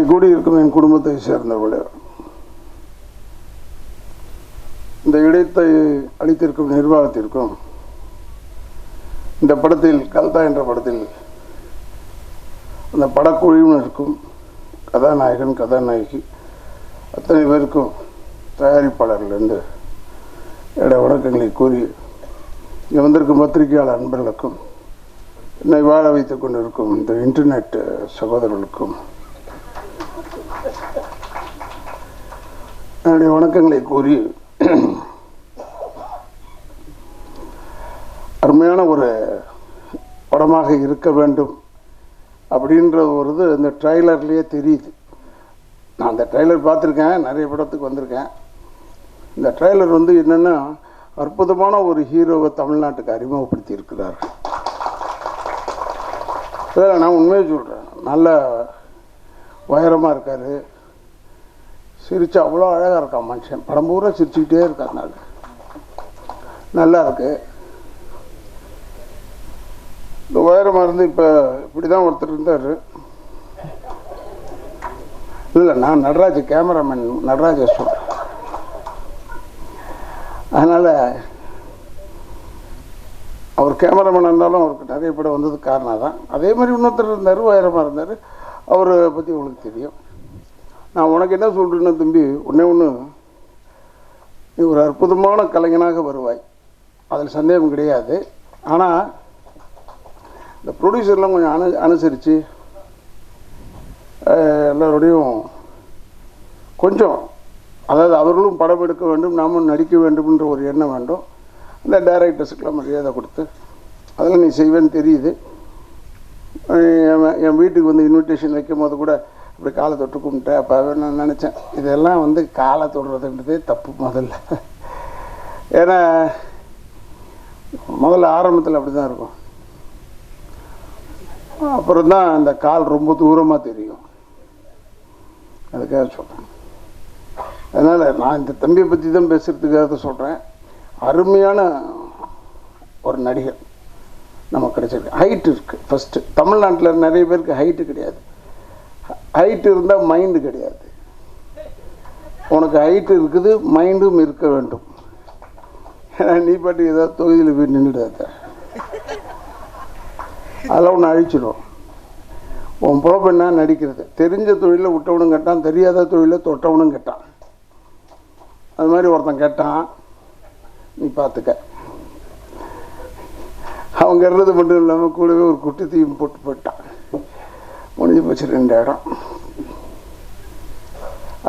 இங்கே கூடியிருக்கும் என் குடும்பத்தை சேர்ந்தவர்களே இந்த இடத்தை அளித்திருக்கும் நிர்வாகத்திற்கும் இந்த படத்தில் கல்தா என்ற படத்தில் அந்த படக்குழுவினருக்கும் கதாநாயகன் கதாநாயகி அத்தனை பேருக்கும் தயாரிப்பாளர்லேருந்து என்னோட வணக்கங்களை கூறி இங்கே வந்திருக்கும் பத்திரிகையாளர் அன்பர்களுக்கும் என்னை வாழ வைத்துக் கொண்டிருக்கும் இந்த இன்டர்நெட் சகோதரர்களுக்கும் என்னுடைய வணக்கங்களை கூறி அருமையான ஒரு படமாக இருக்க வேண்டும் அப்படின்ற ஒரு இது இந்த ட்ரைலர்லேயே தெரியுது. நான் அந்த ட்ரைலர் பார்த்துருக்கேன் நிறைய படத்துக்கு வந்திருக்கேன். இந்த ட்ரைலர் வந்து என்னென்னா அற்புதமான ஒரு ஹீரோவை தமிழ்நாட்டுக்கு அறிமுகப்படுத்தி இருக்கிறார் நான் உண்மையை சொல்கிறேன் நல்ல உயரமாக இருக்கார். சிரிச்சு அவ்வளோ அழகாக இருக்கான் மனுஷன். படம் பூரா சிரிச்சுக்கிட்டே இருக்கான் நாள் நல்லா இருக்கு. இந்த உயரமாக இருந்து இப்போ இப்படி தான் ஒருத்தர் இருந்தார். இல்லை நான் நடராஜ் கேமராமேன் நடராஜ சொல்கிறேன் அதனால் அவர் கேமராமேன் இருந்தாலும் அவருக்கு நிறைய படம் வந்தது காரணம் தான் அதே மாதிரி இன்னொருத்தர் இருந்தார் உயரமாக இருந்தார் அவரை பற்றி உங்களுக்கு தெரியும். நான் உனக்கு என்ன சொல்கிறேன்னா தம்பி ஒன்றே ஒன்று நீ ஒரு அற்புதமான கலைஞனாக வருவாய். அதில் சந்தேகம் கிடையாது. ஆனால் இந்த ப்ரொடியூசர்லாம் கொஞ்சம் அனு அனுசரித்து எல்லோருடையும் கொஞ்சம் அதாவது அவர்களும் படம் எடுக்க வேண்டும் நாமும் நடிக்க வேண்டும்ன்ற ஒரு எண்ணம் வேண்டும். அந்த டைரக்டர்ஸுக்கெலாம் மரியாதை கொடுத்து அதெல்லாம் நீ செய்வேன்னு தெரியுது. என் என் வீட்டுக்கு வந்து இன்விடேஷன் வைக்கும் போது கூட இப்படி காலை தொட்டு கும்பிட்டேன். அப்போ நான் நினச்சேன். இதெல்லாம் வந்து காலை தொடுறதுன்றதே தப்பு முதல்ல. ஏன்னா முதல்ல ஆரம்பத்தில் அப்படி தான் இருக்கும். அப்புறம் தான் அந்த கால் ரொம்ப தூரமாக தெரியும். அதுக்காக சொல்கிறேன் அதனால் நான் இந்த தம்பியை பற்றி தான் பேசுகிறதுக்காக சொல்கிறேன் அருமையான ஒரு நடிகர் நமக்கு கிடைச்சிருக்கு. ஹைட் இருக்குது ஃபஸ்ட்டு தமிழ்நாட்டில் நிறைய பேருக்கு ஹைட்டு கிடையாது. ஹைட் இருந்தால் மைண்டு கிடையாது. உனக்கு ஹைட்டு இருக்குது மைண்டும் இருக்க வேண்டும். ஏன்னா நீ பாட்டு ஏதாவது தொகுதியில் போய் நின்றுடாத அதெல்லாம் ஒன்று அழிச்சிடும். உன் பொழப்பு என்ன நடிக்கிறது? தெரிஞ்ச தொழிலை விட்டவனும் கேட்டான் தெரியாத தொழிலை தொட்டவனும் கேட்டான். அது மாதிரி ஒருத்தன் கேட்டான் நீ பார்த்துக்க அவங்க இருந்தது மட்டும் இல்லாமல் கூடவே ஒரு குட்டி தீயும் போட்டு போயிட்டான். முடிஞ்சு போச்சு ரெண்டு இடம்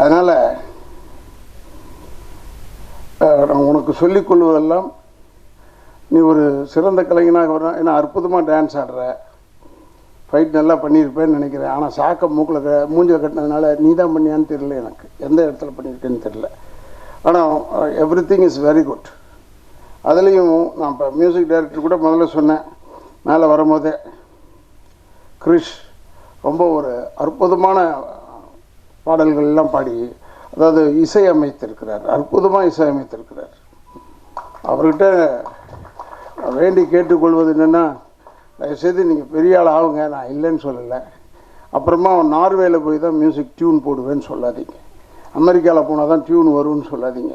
அதனால் நான் உனக்கு சொல்லிக் கொள்வதெல்லாம் நீ ஒரு சிறந்த கலைஞனாக வர ஏன்னா அற்புதமாக டான்ஸ் ஆடுற. ஃபைட் நல்லா பண்ணியிருப்பேன்னு நினைக்கிறேன். ஆனால் சாக்க மூக்கில் க மூஞ்சில் கட்டினதுனால நீ தான் பண்ணியான்னு தெரியல எனக்கு. எந்த இடத்துல பண்ணியிருக்கேன்னு தெரியல. ஆனால் everything is very good அதுலேயும் நான் இப்போ மியூசிக் டைரக்டர் கூட முதல்ல சொன்னேன். மேலே வரும்போதே கிரிஷ் ரொம்ப ஒரு அற்புதமான பாடல்கள் எல்லாம் பாடி அதாவது இசை அமைத்திருக்கிறார் அற்புதமாக இசை அமைத்திருக்கிறார் அவர்கிட்ட வேண்டி கேட்டுக்கொள்வது என்னென்னா தயவுசெய்து நீங்கள் பெரிய ஆள் ஆகுங்க நான் இல்லைன்னு சொல்லலை. அப்புறமா நார்வேல போய் தான் மியூசிக் டியூன் போடுவேன்னு சொல்லாதீங்க. அமெரிக்காவில் போனால் தான் டியூன் வரும்னு சொல்லாதீங்க.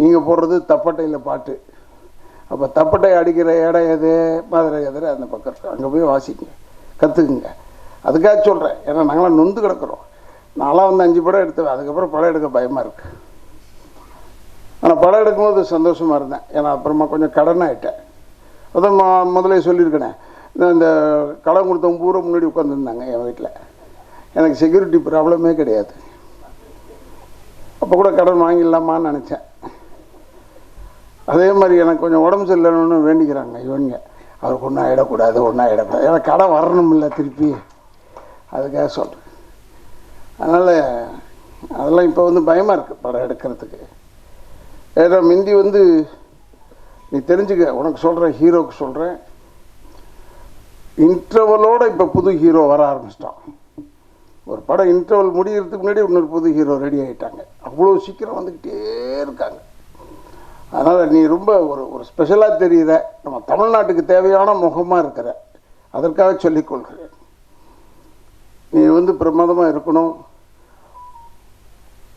நீங்கள் போடுறது தப்பட்டையில் பாட்டு. அப்போ தப்பட்டை அடிக்கிற இடம் எது மதுரை எதிர அந்த பக்கம் அங்கே போய் வாசிங்க. கற்றுக்குங்க அதுக்காக சொல்கிறேன் ஏன்னா நாங்களாம் நொந்து கிடக்குறோம். நான்லாம் வந்து அஞ்சு படம் எடுத்தேன் அதுக்கப்புறம் படம் எடுக்க பயமாக இருக்குது ஆனால் படம் எடுக்கும்போது சந்தோஷமாக இருந்தேன். ஏன்னா அப்புறமா கொஞ்சம் கடன் ஆகிட்டேன் அதான் மொ- முதல்ல சொல்லியிருக்கேனே. இந்த கடன் கொடுத்தவங்க பூரா முன்னாடி உட்காந்துருந்தாங்க என் வீட்டில் எனக்கு செக்யூரிட்டி ப்ராப்ளமே கிடையாது. அப்போ கூட கடன் வாங்கிடலாமான்னு நினச்சேன். அதே மாதிரி எனக்கு கொஞ்சம் உடம்பு சரியில்லைன்னு வேண்டிக்கிறாங்க இவனுங்க அவருக்கு ஒன்றும் ஆகிடக்கூடாது ஒன்றும் ஆகிடக்கூடாது ஏன்னா கடை வரணும் இல்லை திருப்பி. அதுக்காக சொல்கிறேன் அதனால் அதெல்லாம் இப்போ வந்து பயமாக இருக்குது படம் எடுக்கிறதுக்கு. ஏன்னா முந்தி வந்து நீ தெரிஞ்சுக்க உனக்கு சொல்கிறேன் ஹீரோக்கு சொல்கிறேன் இன்டர்வலோடு இப்போ புது ஹீரோ வர ஆரம்பிச்சிட்டான். ஒரு படம் இன்டர்வல் முடிகிறதுக்கு முன்னாடி இன்னொரு புது ஹீரோ ரெடி ஆகிட்டாங்க அவ்வளோ சீக்கிரம் வந்துக்கிட்டே இருக்காங்க. அதனால் நீ ரொம்ப ஒரு ஒரு ஸ்பெஷலாக தெரிகிற நம்ம தமிழ்நாட்டுக்கு தேவையான முகமாக இருக்கிற. அதற்காக சொல்லிக்கொள்கிறேன் நீ வந்து பிரமாதமாக இருக்கணும்.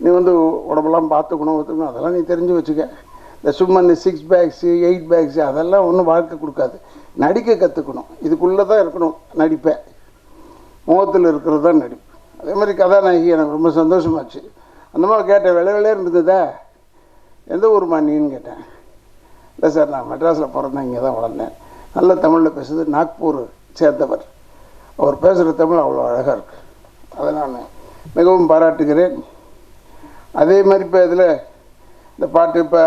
நீ வந்து உடம்பெல்லாம் பார்த்துக்கணும் ஒத்துக்கணும். அதெல்லாம் நீ தெரிஞ்சு வச்சுக்க. இந்த சும்மா இந்த சிக்ஸ் பேக்ஸு எயிட் பேக்ஸு அதெல்லாம் ஒன்றும் வாழ்க்கை கொடுக்காது. நடிக்க கற்றுக்கணும் இதுக்குள்ளே தான் இருக்கணும் நடிப்பேன் முகத்தில் இருக்கிறது தான் நடிப்பு. அதே மாதிரி கதாநாயகி எனக்கு ரொம்ப சந்தோஷமாச்சு. அந்த மாதிரி கேட்டேன் விலை வெள்ளையே இருந்ததா? எந்த ஊருமா நீன்னு கேட்டேன். இல்லை சார் நான் மெட்ராஸில் பிறந்தேன் இங்கே தான் வளர்ந்தேன். நல்ல தமிழில் பேசுது நாக்பூர் சேர்ந்தவர். அவர் பேசுகிற தமிழ் அவ்வளோ அழகாக இருக்கு. அதை நான் மிகவும் பாராட்டுகிறேன். அதே மாதிரி இப்போ இதில் இந்த பாட்டு இப்போ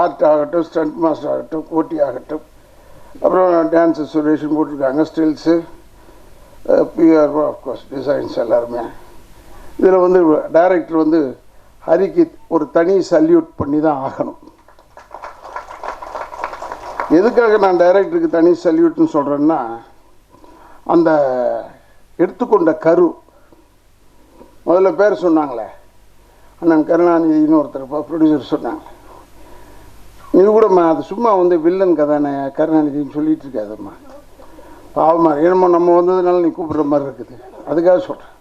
ஆர்ட் ஆகட்டும் ஸ்டண்ட் மாஸ்டர் ஆகட்டும் போட்டி ஆகட்டும் அப்புறம் டான்ஸு சுரேஷன் போட்டிருக்காங்க ஸ்டில்ஸு பிஆர் ஆஃப்கோர்ஸ் டிசைன்ஸ் எல்லாருமே. இதில் வந்து டைரக்டர் வந்து ஹரிக்கு ஒரு தனி சல்யூட் பண்ணி தான் ஆகணும். எதுக்காக நான் டைரக்டருக்கு தனி சல்யூட்னு சொல்கிறேன்னா அந்த எடுத்துக்கொண்ட கரு. முதல்ல பேர் சொன்னாங்களே. அண்ணன் கருணாநிதினு ஒருத்தர் ப்ரொடியூசர் சொன்னாங்க. நீ கூடம்மா அது சும்மா வந்து வில்லன் கதானே கருணாநிதின்னு சொல்லிட்டு இருக்காதம்மா பாவமா என்னமோ நம்ம வந்ததுனால நீ கூப்பிட்ற மாதிரி இருக்குது. அதுக்காக சொல்கிறேன்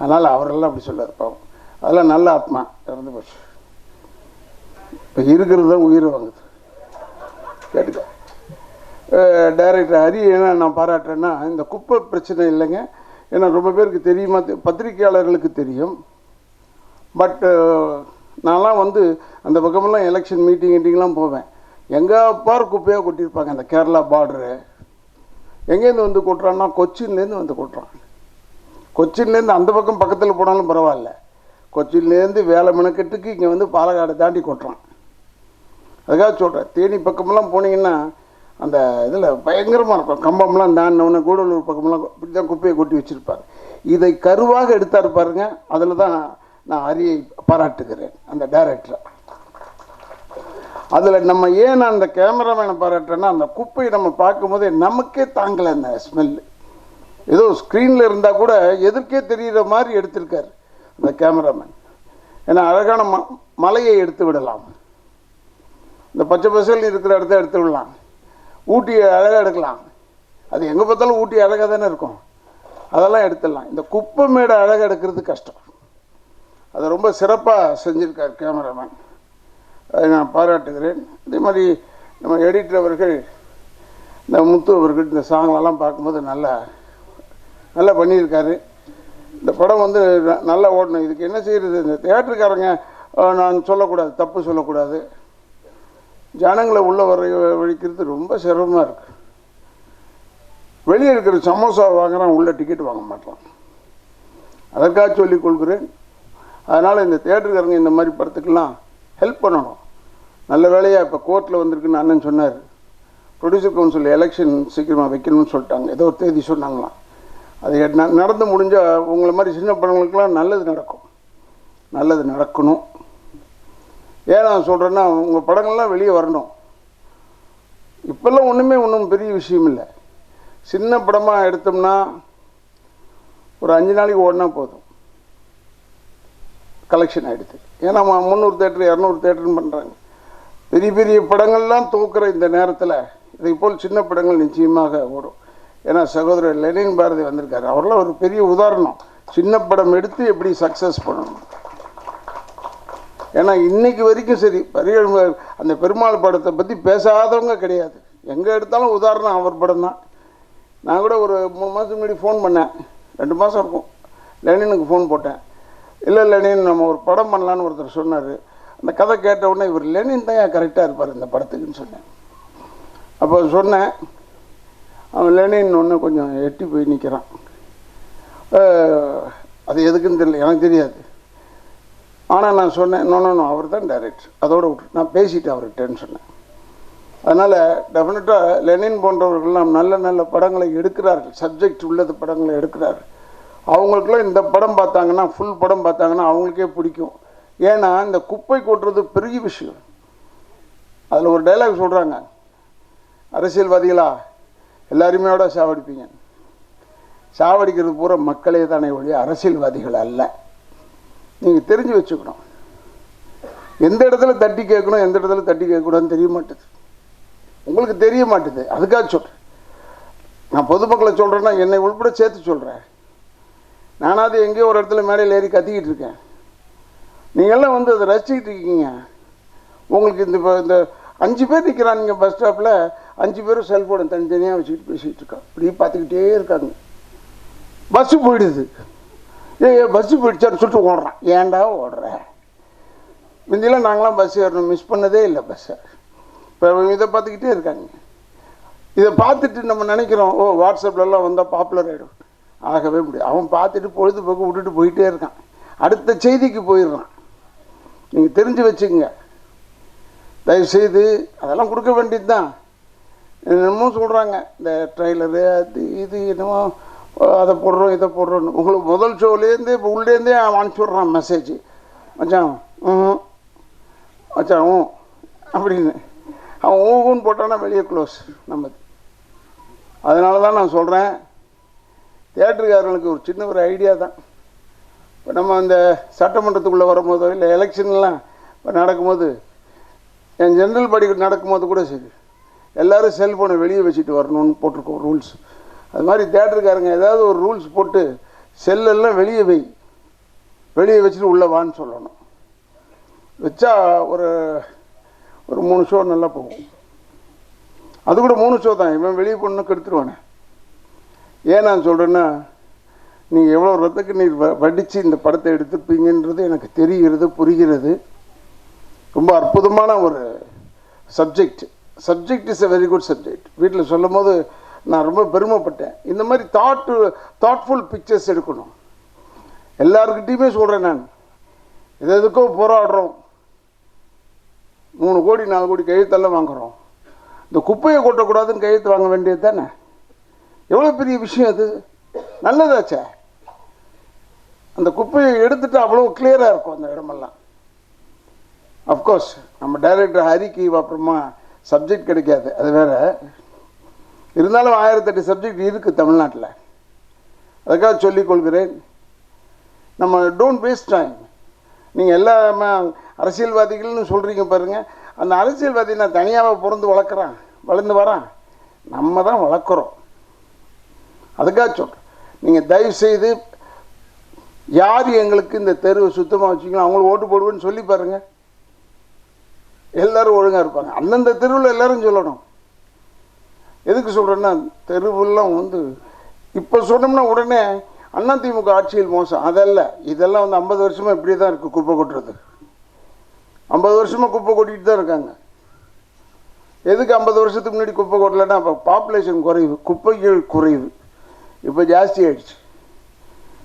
அதனால் அவரெல்லாம் அப்படி சொல்லாது பாவம். அதெல்லாம் நல்ல ஆத்மா இறந்து போச்சு. இப்போ இருக்கிறது தான் உயிரை வாங்குது. கேட்டுக்கோ. டைரக்டர் ஹரி என்ன நான் பாராட்டுறேன்னா இந்த குப்பை பிரச்சனை இல்லைங்க. ஏன்னா ரொம்ப பேருக்கு தெரியுமா பத்திரிகையாளர்களுக்கு பத்திரிக்கையாளர்களுக்கு தெரியும் பட் நான்லாம் வந்து அந்த பக்கமெல்லாம் எலெக்ஷன் மீட்டிங் கீட்டிங்லாம் போவேன். எங்கே பார் குப்பையாக கொட்டியிருப்பாங்க அந்த கேரளா பார்டரு எங்கேருந்து வந்து கொட்டுறான்னா கொச்சின்லேருந்து வந்து கொட்டுறான். கொச்சின்லேருந்து அந்த பக்கம் பக்கத்தில் போனாலும் பரவாயில்ல. கொச்சின்லேருந்து வேலை மெனக்கெட்டுக்கு இங்கே வந்து பாலக்காடு தாண்டி கொட்டுறான். அதுக்காக சொல்கிறேன் தேனி பக்கமெல்லாம் போனீங்கன்னா அந்த இதில் பயங்கரமாக இருக்கும் கம்பம்லாம் தாண்டினவுடனே கூடலூர் பக்கம்லாம் இப்படி தான் குப்பையை கொட்டி வச்சுருப்பார். இதை கருவாக எடுத்தார் பாருங்க அதில் தான் நான் அரியை பாராட்டுகிறேன் அந்த டைரக்டரை அதில் நம்ம ஏன் நான் அந்த கேமராமேனை பாராட்டுறேன்னா அந்த குப்பையை நம்ம பார்க்கும்போதே நமக்கே தாங்கலை அந்த ஸ்மெல்லு ஏதோ ஸ்க்ரீனில் இருந்தால் கூட எதிர்க்கே தெரிகிற மாதிரி எடுத்திருக்காரு அந்த கேமராமேன் ஏன்னா அழகான ம மலையை எடுத்து விடலாம். இந்த பச்சை பசல் இருக்கிற இடத்த எடுத்து விடலாம். ஊட்டி அழகாக எடுக்கலாம். அது எங்கே பார்த்தாலும் ஊட்டி அழகாக தானே இருக்கும். அதெல்லாம் எடுத்துடலாம். இந்த குப்பை மேடை அழகாக எடுக்கிறது கஷ்டம். அதை ரொம்ப சிறப்பாக செஞ்சுருக்கார் கேமராமேன். அதை நான் பாராட்டுகிறேன். அதே மாதிரி நம்ம எடிட்டர் அவர்கள் இந்த முத்து அவர்கள் இந்த சாங்லெல்லாம் பார்க்கும்போது நல்லா நல்லா பண்ணியிருக்காரு. இந்த படம் வந்து நல்லா ஓடணும். இதுக்கு என்ன செய்கிறது இந்த தேட்டருக்காரங்க நான் சொல்லக்கூடாது தப்பு சொல்லக்கூடாது. ஜனங்களை உள்ள வர வழிக்கிறது ரொம்ப சிரமமாக இருக்கு. வெளியே இருக்கிற சமோசா வாங்குறான் உள்ள டிக்கெட் வாங்க மாட்டான். அதற்காக சொல்லிக் கொள்கிறேன். அதனால் இந்த தேட்டருக்காரங்க இந்த மாதிரி படத்துக்கெல்லாம் ஹெல்ப் பண்ணணும். நல்ல வேலையாக இப்போ கோர்ட்டில் வந்திருக்குன்னு அண்ணன் சொன்னார். ப்ரொடியூசர் கவுன்சில் எலெக்ஷன் சீக்கிரமாக வைக்கணும்னு சொல்லிட்டாங்க. ஏதோ ஒரு தேதி சொன்னாங்களாம். அது நடந்து முடிஞ்சால் உங்களை மாதிரி சின்ன படங்களுக்கெல்லாம் நல்லது நடக்கும். நல்லது நடக்கணும். ஏன் நான் சொல்கிறேன்னா உங்கள் படங்கள்லாம் வெளியே வரணும். இப்போல்லாம் ஒன்றுமே ஒன்றும் பெரிய விஷயம் இல்லை. சின்ன படமாக எடுத்தோம்னா ஒரு அஞ்சு நாளைக்கு ஓடினா போதும். கலெக்ஷன் ஆகிடுது ஏன்னா முந்நூறு தேட்டர் இரநூறு தேட்டர்னு பண்ணுறாங்க பெரிய பெரிய படங்கள்லாம் தூக்குற இந்த நேரத்தில் இதை போல் சின்ன படங்கள் நிச்சயமாக ஓடும். ஏன்னா சகோதரர் லெனின் பாரதி வந்திருக்காரு. அவரெல்லாம் ஒரு பெரிய உதாரணம். சின்ன படம் எடுத்து எப்படி சக்ஸஸ் பண்ணணும்? ஏன்னா இன்னைக்கு வரைக்கும் சரி பெரிய அந்த பெருமாள் படத்தை பற்றி பேசாதவங்க கிடையாது. எங்கே எடுத்தாலும் உதாரணம் அவர் படம் தான். நான் கூட ஒரு மூணு மாதத்துக்கு முன்னாடி ஃபோன் பண்ணேன். ரெண்டு மாதம் இருக்கும். லெனினுக்கு ஃபோன் போட்டேன். இல்லை லெனின் நம்ம ஒரு படம் பண்ணலான்னு ஒருத்தர் சொன்னார். அந்த கதை கேட்ட உடனே இவர் லெனின் தான் கரெக்டாக இருப்பார் இந்த படத்துக்குன்னு சொன்னேன். அப்போ சொன்னேன். அவன் லெனின் ஒன்று கொஞ்சம் எட்டி போய் நிற்கிறான் அது எதுக்குன்னு தெரியல எனக்கு தெரியாது. ஆனால் நான் சொன்னேன் நோ நோ அவர் தான் டைரக்டர் அதோட விட்டு நான் பேசிட்டேன் அவர்கிட்டன்னு சொன்னேன். அதனால் டெஃபினட்டாக லெனின் போன்றவர்கள்லாம் நல்ல நல்ல படங்களை எடுக்கிறார்கள். சப்ஜெக்ட் உள்ளது படங்களை எடுக்கிறார்கள். அவங்களுக்குலாம் இந்த படம் பார்த்தாங்கன்னா ஃபுல் படம் பார்த்தாங்கன்னா அவங்களுக்கே பிடிக்கும். ஏன்னா இந்த குப்பை கொட்டுறது பெரிய விஷயம். அதில் ஒரு டைலாக் சொல்கிறாங்க அரசியல்வாதிகளா எல்லாருமே சாவடிப்பீங்க. சாவடிக்கிறது பூரா மக்களே தானே ஒழிய அரசியல்வாதிகள் அல்ல. நீங்கள் தெரிஞ்சு வச்சுக்கணும். எந்த இடத்துல தட்டி கேட்கணும் எந்த இடத்துல தட்டி கேட்கக்கூடாதுன்னு தெரிய மாட்டேது. உங்களுக்கு தெரிய மாட்டேது. அதுக்காக சொல்கிறேன் நான் பொதுமக்களை சொல்கிறேன்னா என்னை உள்பட சேர்த்து சொல்கிறேன் நானாவது எங்கேயோ ஒரு இடத்துல மேடையில் ஏறி கத்திக்கிட்டு இருக்கேன். நீங்கள்லாம் வந்து அதை ரசிச்சுக்கிட்டு இருக்கீங்க. உங்களுக்கு இந்த இப்போ இந்த அஞ்சு பேர் நிற்கிறானுங்க பஸ் ஸ்டாப்பில் அஞ்சு பேரும் செல்ஃபோனை தனித்தனியாக வச்சுக்கிட்டு பேசிகிட்டு இருக்கான் இப்படி பார்த்துக்கிட்டே இருக்காங்க. பஸ்ஸு போயிடுது. ஏ பஸ்ஸு போயிடுச்சான்னு சொல்லிட்டு ஓடுறான். ஏன்டா ஓடுற? முந்தியெல்லாம் நாங்களாம் பஸ் ஏறணும். மிஸ் பண்ணதே இல்லை பஸ்ஸை இப்போ இதை பார்த்துக்கிட்டே இருக்காங்க. இதை பார்த்துட்டு நம்ம நினைக்கிறோம் ஓ வாட்ஸ்அப்லலாம் வந்தால் பாப்புலர் ஆகிடும் ஆகவே முடியும் அவன் பார்த்துட்டு பொழுதுபோக்கு விட்டுட்டு போயிட்டே இருக்கான். அடுத்த செய்திக்கு போயிடுறான். நீங்கள் தெரிஞ்சு வச்சுக்கோங்க. தயவுசெய்து அதெல்லாம் கொடுக்க வேண்டியது தான் என்னமோ சொல்கிறாங்க இந்த ட்ரெய்லரு அது இது என்னமோ அதை போடுறோம் இதை போடுறோன்னு உங்களுக்கு முதல் ஷோலேருந்து இப்போ உள்ளேருந்தே அவன் அனுப்பிச்சி விட்றான் மெசேஜ் மச்சான் ம் மச்சான் ஊ அப்படின்னு. அவன் ஊகுன்னு போட்டான்னா வெளியே க்ளோஸ் நம்ம. அதனால தான் நான் சொல்கிறேன் தேட்டருக்காரங்களுக்கு ஒரு சின்ன ஒரு ஐடியா தான். இப்போ நம்ம அந்த சட்டமன்றத்துக்குள்ளே வரும்போதோ இல்லை எலெக்ஷன்லாம் இப்போ நடக்கும்போது என் ஜென்ரல் படி நடக்கும்போது கூட சரி. எல்லோரும் செல்ஃபோனை வெளியே வச்சுட்டு வரணும்னு போட்டிருக்கோம் ரூல்ஸ் அது மாதிரி தேட்டருக்காரங்க ஏதாவது ஒரு ரூல்ஸ் போட்டு செல்லெல்லாம் வெளியே வை. வெளியே வச்சுட்டு உள்ளே வான்னு சொல்லணும். வச்சா ஒரு ஒரு மூணு ஷோ நல்லா போகும். அது கூட மூணு ஷோ தான். இவன் வெளியே போகணுன்னு கெடுத்துருவானே. ஏன் நான் சொல்கிறேன்னா நீங்கள் எவ்வளோ ரத்தக்கு நீர் வ வடித்து இந்த படத்தை எடுத்துப்பீங்கன்றது எனக்கு தெரிகிறது புரிகிறது. ரொம்ப அற்புதமான ஒரு subject subject is a very good subject வீட்டில் சொல்லும் போது நான் ரொம்ப பெருமைப்பட்டேன். இந்த மாதிரி தாட்டு தாட்ஃபுல் பிக்சர்ஸ் எடுக்கணும். எல்லாருக்கிட்டேயுமே சொல்கிறேன் நான். எது எதுக்கோ போராடுறோம். மூணு கோடி நாலு கோடி கையெழுத்தெல்லாம் வாங்குகிறோம் இந்த குப்பையை கொட்டக்கூடாதுன்னு கையெழுத்து வாங்க வேண்டியது தானே? எவ்வளோ பெரிய விஷயம் அது? நல்லதாச்சே. அந்த குப்பையை எடுத்துட்டு அவ்வளோ கிளியராக இருக்கும் அந்த இடமெல்லாம். அஃப்கோர்ஸ் நம்ம டைரக்டர் ஹரிக்கு அப்புறமா சப்ஜெக்ட் கிடைக்காது. அது வேறு. இருந்தாலும் ஆயிரத்தெட்டு சப்ஜெக்ட் இருக்குது தமிழ்நாட்டில். அதுக்காக சொல்லிக் கொள்கிறேன். நம்ம டோன்ட் வேஸ்ட் டைம் நீங்கள் எல்லா அரசியல்வாதிகள்னு சொல்கிறீங்க பாருங்கள் அந்த அரசியல்வாதி நான் தனியாக பிறந்து வளர்க்குறான் வளர்ந்து வரான். நம்ம தான் வளர்க்குறோம். அதுக்காக சொல்கிறேன் நீங்கள் தயவு செய்து யார் எங்களுக்கு இந்த தெருவை சுத்தமாக வச்சுக்கணும் அவங்களுக்கு ஓட்டு போடுவேன்னு சொல்லி பாருங்கள் எல்லோரும் ஒழுங்காக இருப்பாங்க. அந்தந்த தெருவில் எல்லோரும் சொல்லணும். எதுக்கு சொல்கிறேன்னா தெருவெல்லாம் வந்து இப்போ சொன்னோம்னா உடனே அண்ணா திமுக ஆட்சியில் மோசம். அதல்ல இதெல்லாம் வந்து ஐம்பது வருஷமாக இப்படியே தான் இருக்குது குப்பை கொட்டுறது. ஐம்பது வருஷமாக குப்பை கொட்டிகிட்டு தான் இருக்காங்க. எதுக்கு ஐம்பது வருஷத்துக்கு முன்னாடி குப்பை கொட்டலைன்னா அப்போ பாப்புலேஷன் குறைவு குப்பைகள் குறைவு. இப்போ ஜாஸ்தி ஆயிடுச்சு.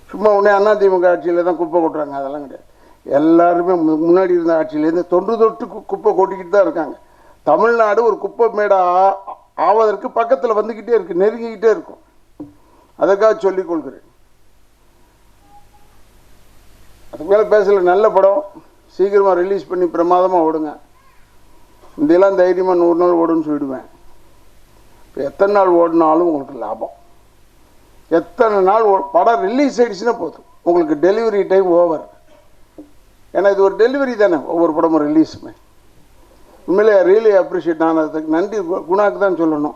சும்மா உடனே அதிமுக ஆட்சியில் தான் குப்பை கொட்டுறாங்க அதெல்லாம் கிடையாது. எல்லாருமே மு- முன்னாடி இருந்த ஆட்சியிலேருந்து தொன்று தொட்டு கு- குப்பை கொட்டிக்கிட்டு தான் இருக்காங்க. தமிழ்நாடு ஒரு குப்பை மேடா ஆவதற்கு பக்கத்தில் வந்துக்கிட்டே இருக்கு நெருங்கிக்கிட்டே இருக்கும். அதற்காக சொல்லிக் கொள்கிறேன். அதுக்கு மேலே பேசல நல்ல படம். சீக்கிரமாக ரிலீஸ் பண்ணி பிரமாதமாக ஓடுங்க. இதெல்லாம் தைரியமாக நூறு நாள் ஓடுன்னு சொல்லிடுவேன். இப்போ எத்தனை நாள் ஓடினாலும் உங்களுக்கு லாபம். எத்தனை நாள் ஓ- படம் ரிலீஸ் ஆகிடுச்சுன்னா போதும். உங்களுக்கு டெலிவரி டைம் ஓவர் ஏன்னா இது ஒரு டெலிவரி தானே ஒவ்வொரு படமும் ரிலீஸுமே உண்மையிலே ரியலி அப்ரிஷியேட் நான் அதுக்கு நன்றி கு- குணாக்கு தான் சொல்லணும்.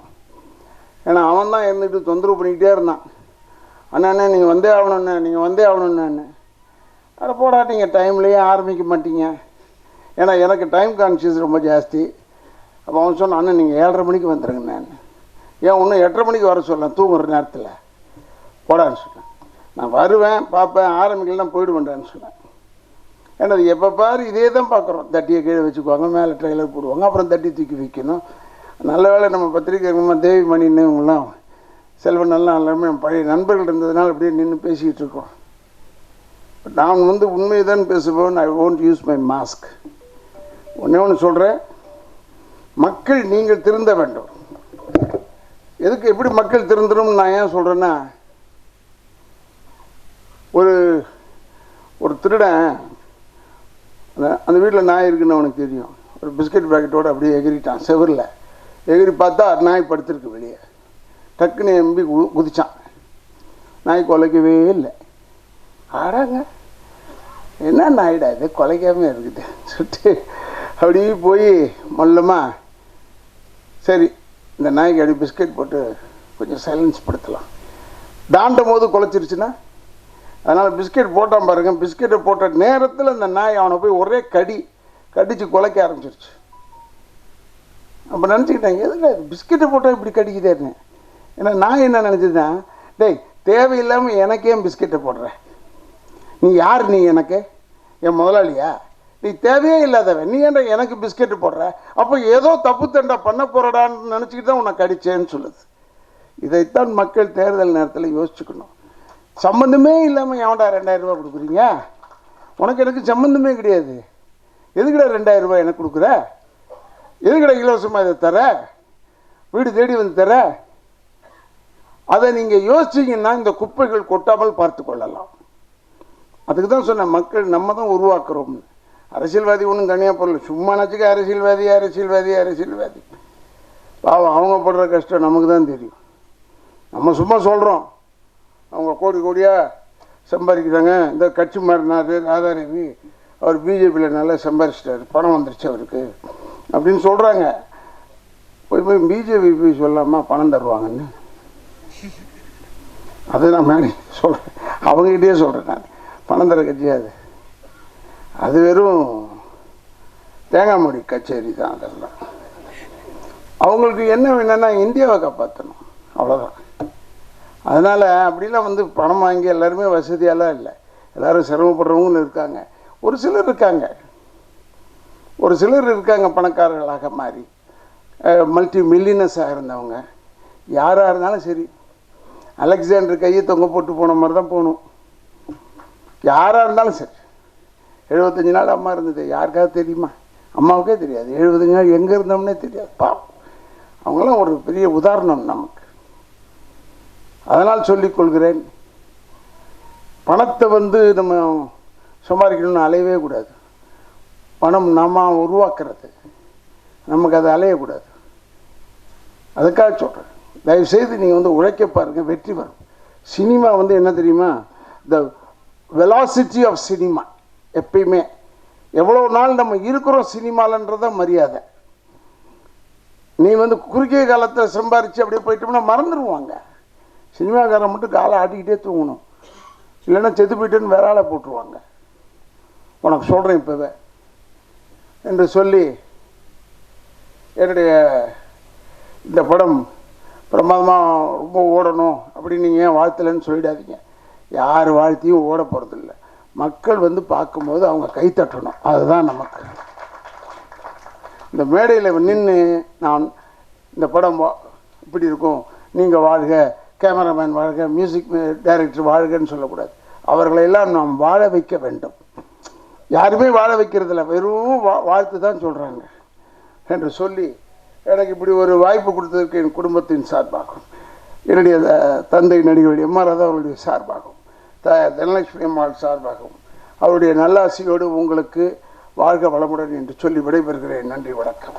ஏன்னா அவன் தான் இருந்துட்டு தொந்தரவு பண்ணிக்கிட்டே இருந்தான். அண்ணா நீங்கள் வந்தே ஆகணுண்ணே நீங்கள் வந்தே ஆகணுண்ணே அதை போடா நீங்கள் டைம்லேயே ஆரம்பிக்க மாட்டீங்க. ஏன்னா எனக்கு டைம் கான்சியஸ் ரொம்ப ஜாஸ்தி. அப்போ அவன் சொன்னான் அண்ணன் நீங்கள் ஏழரை மணிக்கு வந்துடுங்க நான் ஏன் ஒன்றும் எட்டரை மணிக்கு வர சொல்லலாம் தூங்குற நேரத்தில். போடான்னு சொன்னேன். நான் வருவேன் பார்ப்பேன் ஆரம்பிக்கலாம் போயிடுவேன்டான்னு சொன்னேன். ஏன்னா எப்போ பாரு இதே தான் பார்க்குறோம். தட்டியை கீழே வச்சுக்குவாங்க மேலே ட்ரெயிலர் போடுவாங்க அப்புறம் தட்டி தூக்கி வைக்கணும். நல்ல வேளை நம்ம பத்திரிக்கை நம்ம தேவி மணின்னு இவங்களாம் செல்வன் நல்லா எல்லாமே பழைய நண்பர்கள் இருந்ததுனால அப்படியே நின்று பேசிக்கிட்டு இருக்கோம். நான் வந்து உண்மையை தான் பேசுவேன் I won't use my mask ஒன்றே ஒன்று சொல்கிறேன் மக்கள் நீங்கள் திருந்த வேண்டும். எதுக்கு எப்படி மக்கள் திருந்தணும்னு நான் ஏன் சொல்கிறேன்னா ஒரு ஒரு திருடன் அந்த வீட்டில் நாய் இருக்குன்னு அவனுக்கு தெரியும். ஒரு பிஸ்கட் பேக்கெட்டோடு அப்படியே எகிரிட்டான் செவரில். எகிரி பார்த்தா நாய் படுத்திருக்கு வெளியே. டக்குன்னு எம்பி கு- குதிச்சான். நாய் குலைக்கவே இல்லை. ஆடாங்க என்ன நாயிடா இது? குலைக்காம இருக்குது. சொல்லிட்டு அப்படியே போய் மொல்லமாக சரி இந்த நாய்க்கு அப்படி பிஸ்கட் போட்டு கொஞ்சம் சைலன்ஸ் படுத்தலாம். தாண்டும் போது குலைச்சிருச்சுன்னா அதனால் பிஸ்கெட் போட்டான் பாருங்க. பிஸ்கெட்டை போட்ட நேரத்தில் அந்த நாய் அவனை போய் ஒரே கடி கடித்து குலைக்க ஆரம்பிச்சிருச்சு. அப்போ நினச்சிக்கிட்டேன் எதுக்கு பிஸ்கெட்டை போட்டால் இப்படி கடிக்குதேன்னு? ஏன்னா நான் என்ன நினச்சிட்டேன் டேய் தேவையில்லாமல் எனக்கே பிஸ்கெட்டை போடுற? நீ யார் நீ எனக்கு? என் முதலாளியா? நீ தேவையே இல்லாதவன். நீ ஏன்டா எனக்கு பிஸ்கெட்டு போடுற? அப்போ ஏதோ தப்பு தண்டா பண்ண போகிறடான்னு நினச்சிக்கிட்டு தான் உன்னை கடிச்சேன்னு சொல்லுது. இதைத்தான் மக்கள் தேர்தல் நேரத்தில் யோசிச்சுக்கணும். சம்மந்தமே இல்லாமல் ஏன்டா ரெண்டாயிரம் ரூபா கொடுக்குறீங்க? உனக்கு எனக்கு சம்மந்தமே கிடையாது. எதுக்கடா ரெண்டாயிரம் ரூபாய் எனக்கு கொடுக்குற? எதுக்கடா இலவசமாக இதை தர வீடு தேடி வந்து தர அதை நீங்கள் யோசிச்சீங்கன்னா இந்த குப்பைகள் கொட்டாமல் பார்த்து கொள்ளலாம். அதுக்கு தான் சொன்னேன் மக்கள் நம்ம தான் உருவாக்குறோம்னு. அரசியல்வாதி ஒன்றும் தனியாக போடல சும்மா நச்சுக்க அரசியல்வாதி அரசியல்வாதி அரசியல்வாதி. பாவம் அவங்க படுற கஷ்டம் நமக்கு தான் தெரியும். நம்ம சும்மா சொல்கிறோம் அவங்க கோடி கோடியாக சம்பாதிக்கிறாங்க. இந்த கட்சி மாறினார் ராதாரவி. அவர் பிஜேபியில் நல்லா சம்பாதிச்சிட்டாரு பணம் வந்துருச்சு அவருக்கு. அப்படின்னு சொல்கிறாங்க போய் போய் பிஜேபி போய் சொல்லாமா? பணம் தருவாங்கன்னு. அதை நான் மேலே சொல்கிறேன் அவங்ககிட்டயே சொல்கிறேன் நான். பணம் தர கட்சி அது? அது வெறும் தேங்காய் மொழி கச்சேரி தான் அதெல்லாம். அவங்களுக்கு என்ன வேணும்னா இந்தியாவை காப்பாற்றணும் அவ்வளோதான் அதனால் அப்படிலாம் வந்து பணம் வாங்கி எல்லாருமே வசதியெல்லாம் இல்லை. எல்லாரும் சிரமப்படுறவங்களும் இருக்காங்க. ஒரு சிலர் இருக்காங்க. ஒரு சிலர் இருக்காங்க பணக்காரர்களாக மாறி. மல்டி மில்லினஸாக இருந்தவங்க. யாராக இருந்தாலும் சரி. அலெக்சாண்டர் கையை தொங்க போட்டு போன மாதிரி தான் போகணும். யாராக இருந்தாலும் சரி. எழுபத்தஞ்சு நாள் அம்மா இருந்தது. யாருக்காவது தெரியுமா? அம்மாவுக்கே தெரியாது. எழுபத்தஞ்சு நாள் எங்கே இருந்தோம்னே தெரியாது. பாவம். அவங்களாம் ஒரு பெரிய உதாரணம் நமக்கு. அதனால் சொல்லிக் கொள்கிறேன். பணத்தை வந்து நம்ம சம்பாதிக்கணும்னு அலையவே கூடாது. பணம் நம்ம உருவாக்குறது. நமக்கு அதை அலையக்கூடாது. அதுக்காக சொல்கிறேன் தயவுசெய்து நீங்கள் வந்து உழைக்க பாருங்கள் வெற்றி வரும். சினிமா வந்து என்ன தெரியுமா? த வெலாசிட்டி ஆஃப் சினிமா எப்பயுமே. எவ்வளோ நாள் நம்ம இருக்கிறோம் சினிமாலன்றத மரியாதை. நீ வந்து குறுகிய காலத்தில் சம்பாரித்து அப்படியே போயிட்டோம்னா மறந்துடுவாங்க சினிமாக்காரன் மட்டும் காலை ஆட்டிக்கிட்டே தூங்கணும். இல்லைன்னா செத்து போயிட்டேன்னு வேற ஆளை போட்டுருவாங்க. உனக்கு சொல்கிறேன் இப்போவே. என்று சொல்லி என்னுடைய இந்த படம் பிரமாதமாக ரொம்ப ஓடணும் அப்படின்னு நீங்கள் ஏன் வாழ்த்தலைன்னு சொல்லிடாதீங்க. யார் வாழ்த்தியும் ஓட போகிறதில்ல மக்கள் வந்து பார்க்கும்போது அவங்க கைத்தட்டணும் அதுதான் நமக்கு. இந்த மேடையில் நின்று நான் இந்த படம் வா- இப்படி இருக்கும். நீங்கள் வாழ்க. கேமராமேன் வாழ்க மியூசிக் டைரக்டர் வாழ்கன்னு சொல்லக்கூடாது. அவர்களையெல்லாம் நாம் வாழ வைக்க வேண்டும். யாருமே வாழ வைக்கிறதில்ல. வெறும் வா வாழ்த்து தான் சொல்கிறாங்க என்று சொல்லி எனக்கு இப்படி ஒரு வாய்ப்பு கொடுத்ததற்கு என் குடும்பத்தின் சார்பாகும். என்னுடைய தந்தை நடிகர் எம்ஆர்ஆர் ஆர் அவருடைய சார்பாகும். த தனலட்சுமி அம்மாள் சார்பாகவும் அவருடைய நல்லாசியோடு உங்களுக்கு வாழ்க வளமுடன் என்று சொல்லி விடைபெறுகிறேன். நன்றி வணக்கம்.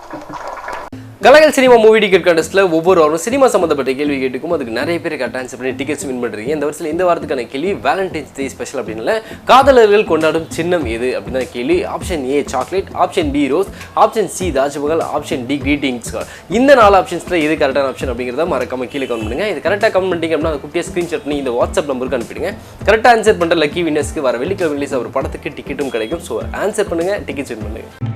கலகல் சினிமா மூவி டிக்கெட் கண்டஸ்ட்ல ஒவ்வொரு வாரம் சினிமா சம்மந்தப்பட்ட கேள்வி கேட்டுக்கும் அதுக்கு நிறைய பேர் கரெக்டாக ஆன்சர் பண்ணி டிக்கெட்ஸ் வின் பண்ணுறீங்க இந்த வருஷத்தில் இந்த வாரத்துக்கான கேள்வி வேலண்டைன்ஸ் டே ஸ்பெஷல் அப்படின்னால காதலர்கள் கொண்டாடும் சின்னம் எது அப்படின்னு கேள்வி option A chocolate option B rose option C Taj Mahal option D greetings இந்த நாலு ஆப்ஷன்ஸில் எது கரெக்டான ஆப்ஷன் அப்படிங்கிறத மறக்காம கீழே கமெண்ட் பண்ணுங்க. இது கரெக்டாக கமெண்ட் பண்ணிட்டீங்க அப்படின்னா அந்த குட்டியாக ஸ்க்ரீன்ஷாட் பண்ணி இந்த வாட்ஸ்அப் நம்பருக்கு அனுப்பிடுங்க. கரெக்டாக ஆன்சர் பண்ணுற லக்கி வின்னர்ஸ்க்கு வர வெள்ளிக்கிழமை ரிலீஸ் ஒரு படத்துக்கு டிக்கெட்டும் கிடைக்கும். ஸோ ஆன்சர் பண்ணுங்க டிக்கெட்ஸ் வின் பண்ணுங்க.